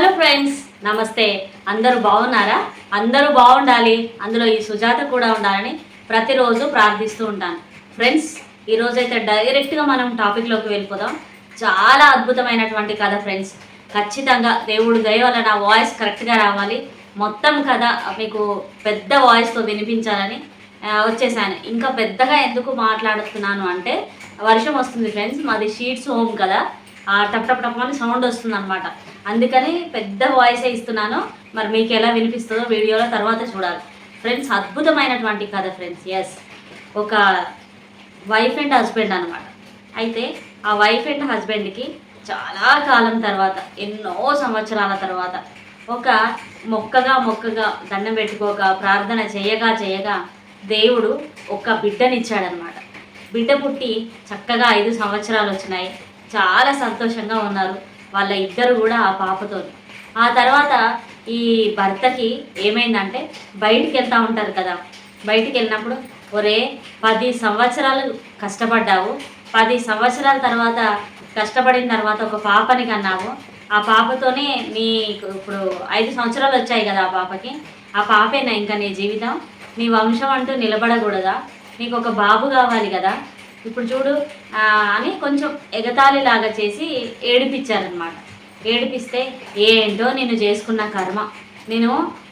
Hello friends నమస్తే. అందరూ బాగున్నారా? అందరూ బాగుండాలి. అందులో ఈ సుజాత కూడా ఉండాలని ప్రతిరోజు ప్రార్థిస్తూ ఉంటాను. ఫ్రెండ్స్ ఈరోజైతే డైరెక్ట్గా మనం టాపిక్లోకి వెళ్ళిపోదాం. చాలా అద్భుతమైనటువంటి కథ ఫ్రెండ్స్. ఖచ్చితంగా దేవుడు దయ వల్ల నా వాయిస్ కరెక్ట్గా రావాలి. మొత్తం కథ మీకు పెద్ద వాయిస్తో వినిపించాలని వచ్చేసాను. ఇంకా పెద్దగా ఎందుకు మాట్లాడుతున్నాను అంటే వర్షం వస్తుంది ఫ్రెండ్స్. మాది షీట్స్ హోమ్ కదా. ఆ టప్ టప్ టప్ అని సౌండ్ వస్తుంది అనమాట అందుకని పెద్ద వాయిస్ ఇస్తున్నాను. మరి మీకు ఎలా వినిపిస్తుందో వీడియోలో తర్వాత చూడాలి. ఫ్రెండ్స్ అద్భుతమైనటువంటి కథ ఫ్రెండ్స్ ఎస్ ఒక వైఫ్ అండ్ హస్బెండ్ అనమాట అయితే ఆ వైఫ్ అండ్ హస్బెండ్కి చాలా కాలం తర్వాత ఎన్నో సంవత్సరాల తర్వాత ఒక మొక్కగా మొక్కగా దండం పెట్టుకోక ప్రార్థన చేయగా చేయగా దేవుడు ఒక బిడ్డనిచ్చాడనమాట బిడ్డ పుట్టి చక్కగా ఐదు సంవత్సరాలు వచ్చినాయి. చాలా సంతోషంగా ఉన్నారు. వాళ్ళ ఇద్దరు కూడా ఆ పాపతో ఆ తర్వాత ఈ భర్తకి ఏమైందంటే బయటికి వెళ్తూ ఉంటారు కదా. బయటికి వెళ్ళినప్పుడు ఒరే పది సంవత్సరాలు కష్టపడ్డావు. పది సంవత్సరాల తర్వాత కష్టపడిన తర్వాత ఒక పాపని కన్నావు. ఆ పాపతోనే నీ ఇప్పుడు ఐదు సంవత్సరాలు వచ్చాయి కదా ఆ పాపకి. ఆ పాపేనా ఇంకా నీ జీవితం? నీ వంశం అంటూ నిలబడకూడదా? నీకు ఒక బాబు కావాలి కదా. ఇప్పుడు చూడు అని కొంచెం ఎగతాళి లాగా చేసి ఏడిపించారనమాట ఏడిపిస్తే ఏంటో నేను చేసుకున్న కర్మ. నేను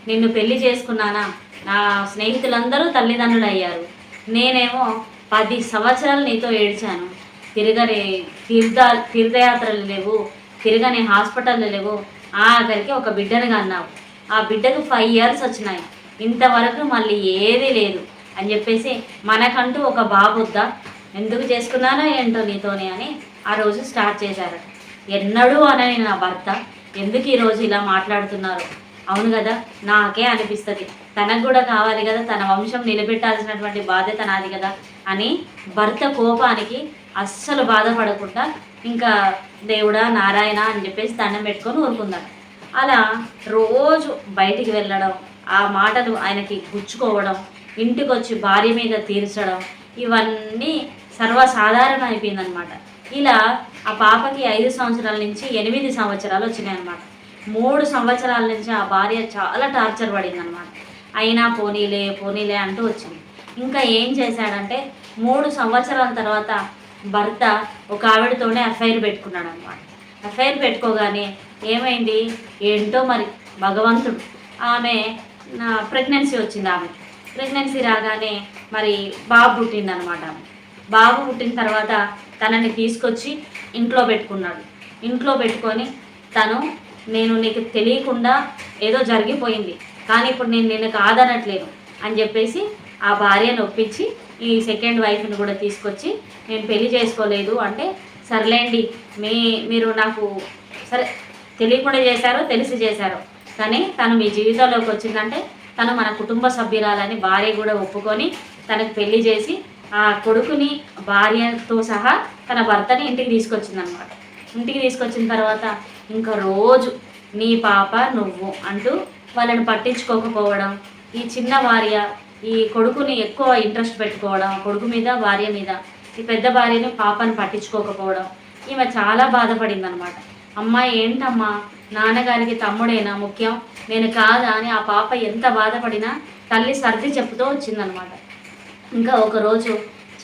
నిన్ను పెళ్ళి చేసుకున్నానా? నా స్నేహితులందరూ తల్లిదండ్రులు అయ్యారు నేనేమో పది సంవత్సరాలు నీతో ఏడ్చాను. తిరగని తీర్థ తీర్థయాత్రలు లేవు. తిరగని హాస్పిటల్లు లేవు. ఆఖరికి ఒక బిడ్డను అన్నావు ఆ బిడ్డకు ఫైవ్ ఇయర్స్ వచ్చినాయి. ఇంతవరకు మళ్ళీ ఏదీ లేదు. అని చెప్పేసి మనకంటూ ఒక బాబు వద్దా? ఎందుకు చేసుకున్నానో ఏంటో నీతోని అని ఆ రోజు స్టార్ట్ చేశారు. ఎన్నడూ అనని నా భర్త ఎందుకు ఈరోజు ఇలా మాట్లాడుతున్నారు? అవును కదా నాకే అనిపిస్తుంది. తనకు కూడా కావాలి కదా తన వంశం నిలబెట్టాల్సినటువంటి బాధ్యత నాది కదా అని భర్త కోపానికి అస్సలు బాధపడకుండా ఇంకా దేవుడా నారాయణ అని చెప్పేసి దండం పెట్టుకొని ఊరుకున్నాడు అలా రోజు బయటికి వెళ్ళడం ఆ మాటలు ఆయనకి గుచ్చుకోవడం ఇంటికి వచ్చి భార్య మీద తీర్చడం ఇవన్నీ సర్వసాధారణం అయిపోయిందనమాట ఇలా ఆ పాపకి ఐదు సంవత్సరాల నుంచి ఎనిమిది సంవత్సరాలు వచ్చినాయి అనమాట మూడు సంవత్సరాల నుంచి ఆ భార్య చాలా టార్చర్ పడింది అనమాట అయినా పోనీలే పోనీలే అంటూ వచ్చింది. ఇంకా ఏం చేశాడంటే మూడు సంవత్సరాల తర్వాత భర్త ఒక ఆవిడతోనే అఫైర్ పెట్టుకున్నాడు అనమాట అఫైర్ పెట్టుకోగానే ఏమైంది? ఏంటో మరి భగవంతుడు. ఆమె ప్రెగ్నెన్సీ వచ్చింది ఆమెకి. ప్రెగ్నెన్సీ రాగానే మరి బాబు పుట్టిందనమాట. బాబు పుట్టిన తర్వాత తనని తీసుకొచ్చి ఇంట్లో పెట్టుకున్నాడు. ఇంట్లో పెట్టుకొని తను నేను నీకు తెలియకుండా ఏదో జరిగిపోయింది. కానీ ఇప్పుడు నేను నిన్ను కాదనట్లేను అని చెప్పేసి ఆ భార్యను ఒప్పించి ఈ సెకండ్ వైఫ్ని కూడా తీసుకొచ్చి నేను పెళ్ళి చేసుకోలేదు అంటే సర్లేండి మీ మీరు నాకు సరే తెలియకుండా చేశారో తెలిసి చేశారో. కానీ తను మీ జీవితంలోకి వచ్చిందంటే తను మన కుటుంబ సభ్యురాలని భార్య కూడా ఒప్పుకొని తనకు పెళ్ళి చేసి ఆ కొడుకుని భార్యతో సహా తన భర్తని ఇంటికి తీసుకొచ్చిందనమాట ఇంటికి తీసుకొచ్చిన తర్వాత ఇంకా రోజు నీ పాప నువ్వు అంటూ వాళ్ళని పట్టించుకోకపోవడం ఈ చిన్న భార్య ఈ కొడుకుని ఎక్కువ ఇంట్రెస్ట్ పెట్టుకోవడం కొడుకు మీద భార్య మీద ఈ పెద్ద భార్యని పాపని పట్టించుకోకపోవడం ఈమె చాలా బాధపడింది అనమాట అమ్మా ఏంటమ్మా? నాన్నగారికి తమ్ముడేనా ముఖ్యం? నేను కాదా అని ఆ పాప ఎంత బాధపడినా తల్లి సర్ది చెప్పుతూ వచ్చిందనమాట. ఇంకా ఒకరోజు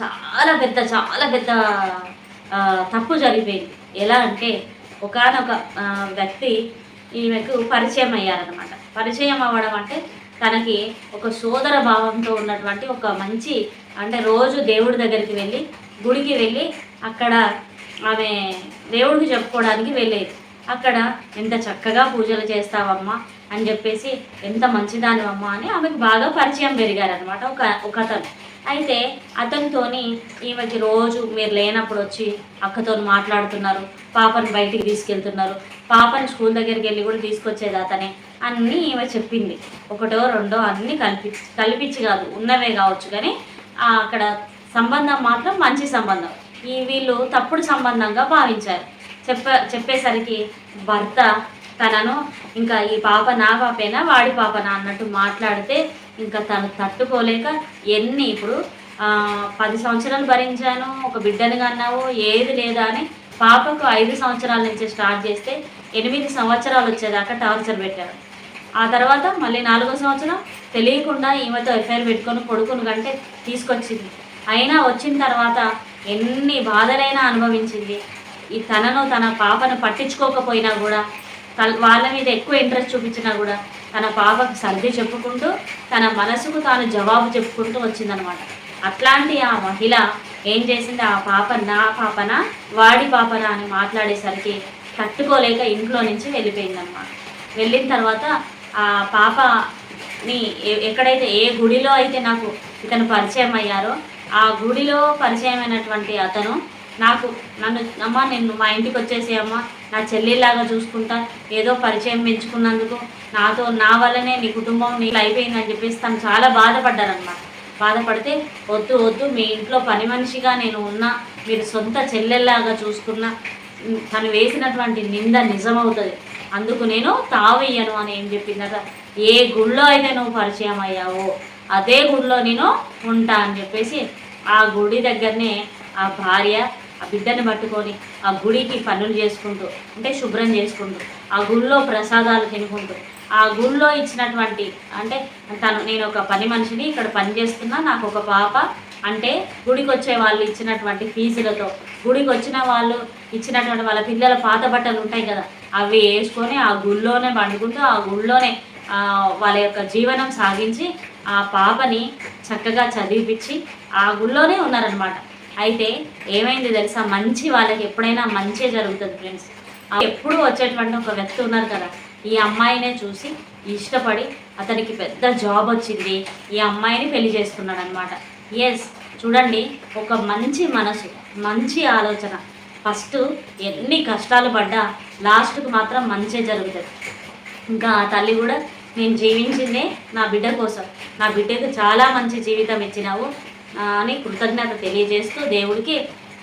చాలా పెద్ద చాలా పెద్ద తప్పు జరిగిపోయింది. ఎలా అంటే ఒకనొక వ్యక్తి ఈమెకు పరిచయం అయ్యారనమాట. పరిచయం అవ్వడం అంటే తనకి ఒక సోదర భావంతో ఉన్నటువంటి ఒక మంచి అంటే రోజు దేవుడి దగ్గరికి వెళ్ళి గుడికి వెళ్ళి అక్కడ ఆమె దేవుడికి చెప్పుకోవడానికి వెళ్ళేది. అక్కడ ఎంత చక్కగా పూజలు చేస్తావమ్మా అని చెప్పేసి ఎంత మంచిదానివమ్మా అని ఆమెకు బాగా పరిచయం పెరిగారనమాట ఒక ఒక అతను. అయితే అతనితోని ఈమెకి రోజు మీరు లేనప్పుడు వచ్చి అక్కతో మాట్లాడుతున్నారు పాపని బయటికి తీసుకెళ్తున్నారు పాపని స్కూల్ దగ్గరికి వెళ్ళి కూడా తీసుకొచ్చేది అతనే అన్నీ ఈమె చెప్పింది. ఒకటో రెండో అన్నీ కల్పించి కల్పించి కాదు ఉన్నవే కావచ్చు. కానీ అక్కడ సంబంధం మాత్రం మంచి సంబంధం. ఈ వీళ్ళు తప్పుడు సంబంధంగా భావించారు. చెప్ప చెప్పేసరికి భర్త తనను ఇంకా ఈ పాప నా పాపేనా వాడి పాపనా అన్నట్టు మాట్లాడితే ఇంకా తను తట్టుకోలేక ఎన్ని ఇప్పుడు పది సంవత్సరాలు భరించాను ఒక బిడ్డని కన్నావు ఏది లేదా అని పాపకు ఐదు సంవత్సరాల నుంచి స్టార్ట్ చేస్తే ఎనిమిది సంవత్సరాలు వచ్చేదాకా టార్చర్ పెట్టారు. ఆ తర్వాత మళ్ళీ నాలుగో సంవత్సరం తెలియకుండా ఈమెతో ఎఫ్ఐఆర్ పెట్టుకొని కొడుకును కంటే తీసుకొచ్చింది. అయినా వచ్చిన తర్వాత ఎన్ని బాధలైనా అనుభవించింది. ఈ తనను తన పాపను పట్టించుకోకపోయినా కూడా వాళ్ళ మీద ఎక్కువ ఇంట్రెస్ట్ చూపించినా కూడా తన పాపకు సర్ది చెప్పుకుంటూ తన మనసుకు తాను జవాబు చెప్పుకుంటూ వచ్చిందనమాట. అట్లాంటి ఆ మహిళ ఏం చేసింది? ఆ పాప నా పాపనా వాడి పాపనా అని మాట్లాడేసరికి తట్టుకోలేక ఇంట్లో నుంచి వెళ్ళిపోయిందనమాట. వెళ్ళిన తర్వాత ఆ పాపని ఎక్కడైతే ఏ గుడిలో అయితే నాకు ఇతను పరిచయం అయ్యారో ఆ గుడిలో పరిచయమైనటువంటి అతను నాకు నన్ను అమ్మ నేను మా ఇంటికి వచ్చేసి అమ్మ నా చెల్లిలాగా చూసుకుంటా. ఏదో పరిచయం పెంచుకున్నందుకు నాతో నా వల్లనే నీ కుటుంబం నీకు అయిపోయిందని చెప్పేసి తను చాలా బాధపడ్డారనమాట బాధపడితే వద్దు వద్దు మీ ఇంట్లో పని మనిషిగా నేను ఉన్నా మీరు సొంత చెల్లెల్లాగా చూసుకున్నా. తను వేసినటువంటి నింద నిజమవుతుంది. అందుకు నేను తావయ్యను అని ఏం చెప్పిందట. ఏ గుళ్ళో అయితే నువ్వు పరిచయం అయ్యావో అదే గుడిలో నేను ఉంటా అని చెప్పేసి ఆ గుడి దగ్గరనే ఆ భార్య ఆ బిడ్డని పట్టుకొని ఆ గుడికి పనులు చేసుకుంటూ అంటే శుభ్రం చేసుకుంటూ ఆ గుళ్ళో ప్రసాదాలు తినుకుంటూ ఆ గుళ్ళో ఇచ్చినటువంటి అంటే తను నేను ఒక పని మనిషిని ఇక్కడ పని చేస్తున్నా నాకు ఒక పాప అంటే గుడికి వచ్చే వాళ్ళు ఇచ్చినటువంటి ఫీజులతో గుడికి వచ్చిన వాళ్ళు ఇచ్చినటువంటి వాళ్ళ పిల్లల పాత బట్టలు ఉంటాయి కదా అవి వేసుకొని ఆ గుళ్ళోనే పండుకుంటూ ఆ గుళ్ళోనే వాళ్ళ యొక్క జీవనం సాగించి ఆ పాపని చక్కగా చదివిపించి ఆ గుళ్ళోనే ఉన్నారనమాట అయితే ఏమైంది తెలుసా? మంచి వాళ్ళకి ఎప్పుడైనా మంచి జరుగుతుంది ఫ్రెండ్స్. ఎప్పుడు వచ్చేటువంటి ఒక వ్యక్తి ఉన్నారు కదా ఈ అమ్మాయినే చూసి ఇష్టపడి అతనికి పెద్ద జాబ్ వచ్చింది ఈ అమ్మాయిని పెళ్ళి చేసుకున్నాడు అనమాట ఎస్ చూడండి ఒక మంచి మనసు మంచి ఆలోచన. ఫస్ట్ ఎన్ని కష్టాలు పడ్డా లాస్ట్కి మాత్రం మంచి జరుగుతుంది. ఇంకా ఆ తల్లి కూడా నేను జీవించిందే నా బిడ్డ కోసం. నా బిడ్డకు చాలా మంచి జీవితం ఇచ్చినావు అని కృతజ్ఞత తెలియజేస్తూ దేవుడికి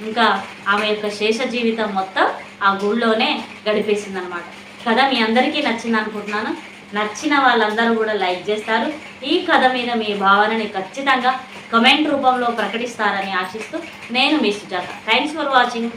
ఇంకా ఆమె యొక్క శేష జీవితం మొత్తం ఆ గుళ్ళోనే గడిపేసింది అనమాట కథ మీ అందరికీ నచ్చింది అనుకుంటున్నాను. నచ్చిన వాళ్ళందరూ కూడా లైక్ చేస్తారు. ఈ కథ మీద మీ భావనని ఖచ్చితంగా కమెంట్ రూపంలో ప్రకటిస్తారని ఆశిస్తూ నేను మీ సుజాత. Thanks for watching.